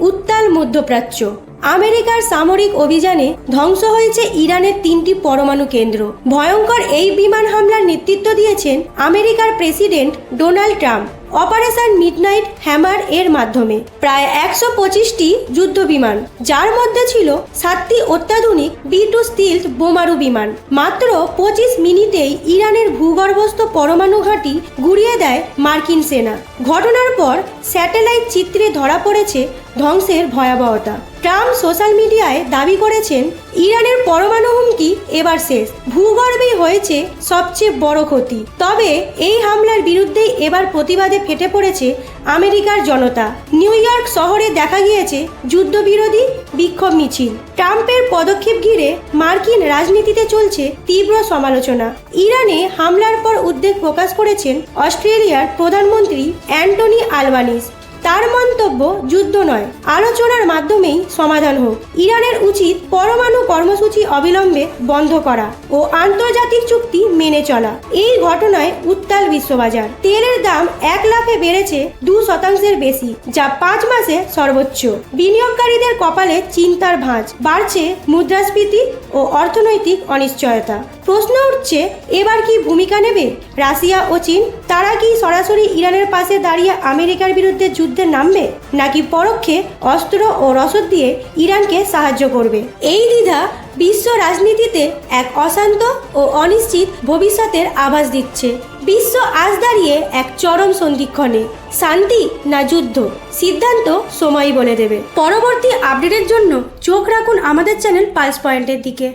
উত্তাল মধ্যপ্রাচ্য। আমেরিকার সামরিক অভিযানে ধ্বংস হয়েছে ইরানের তিনটি পরমাণু কেন্দ্র। ভয়ঙ্কর এই বিমান হামলার নেতৃত্ব দিয়েছেন আমেরিকার president Donald Trump. Operation midnight hammer এর মাধ্যমে। প্রায় একশো পঁচিশটি যুদ্ধ বিমান, যার মধ্যে ছিল সাতটি অত্যাধুনিক বি টু স্টিলথ বোমারু বিমান। মাত্র পঁচিশ মিনিটেই ইরানের ভূগর্ভস্থ পরমাণু ঘাঁটি গুড়িয়ে দেয় মার্কিন সেনা। ঘটনার পর স্যাটেলাইট চিত্রে ধরা পড়েছে ধ্বংসের ভয়াবহতা। ট্রাম্প সোশ্যাল মিডিয়ায় দাবি করেছেন, ইরানের পরমাণু হুমকি এবার শেষ। ভূগর্ভেই হয়েছে সবচেয়ে বড় ক্ষতি। তবে এই হামলার বিরুদ্ধেই এবার প্রতিবাদে ফেটে পড়েছে আমেরিকার জনতা। নিউ ইয়র্ক শহরে দেখা গিয়েছে যুদ্ধবিরোধী বিক্ষোভ মিছিল। ট্রাম্পের পদক্ষেপ ঘিরে মার্কিন রাজনীতিতে চলছে তীব্র সমালোচনা। ইরানে হামলার পর উদ্বেগ প্রকাশ করেছেন অস্ট্রেলিয়ার প্রধানমন্ত্রী অ্যান্টনি আলবানিস। তার মন্তব্য যুদ্ধ নয়, আলোচনার মাধ্যমেই সমাধান হোক। ইরানের উচিত পরমাণু কর্মসূচি অবিলম্বে বন্ধ করা ও আন্তর্জাতিক চুক্তি মেনে চলা। এই ঘটনায় উত্তাল বিশ্ববাজার। তেলের দাম এক লাফে বেড়েছে দু শতাংশের বেশি, যা পাঁচ মাসে সর্বোচ্চ। বিনিয়োগকারীদের কপালে চিন্তার ভাঁজ, বাড়ছে মুদ্রাস্ফীতি ও অর্থনৈতিক অনিশ্চয়তা। প্রশ্ন উঠছে, এবার কি ভূমিকা নেবে? রাশিয়া ও চীন, তারা কি সরাসরি ইরানের পাশে দাঁড়িয়ে আমেরিকার বিরুদ্ধে যুদ্ধে নামবে নাকি পরোক্ষে অস্ত্র ও রসদ দিয়ে ইরানকে সাহায্য করবে? এই দ্বিধা বিশ্ব রাজনীতিতে এক অশান্ত ও অনিশ্চিত ভবিষ্যতের আভাস দিচ্ছে। বিশ্ব আজ দাঁড়িয়ে এক চরম সন্ধিক্ষণে। শান্তি না যুদ্ধ? সিদ্ধান্ত সময়ই বলে দেবে। পরবর্তী আপডেটের জন্য চোখ রাখুন আমাদের চ্যানেল পালস পয়েন্টের দিকে।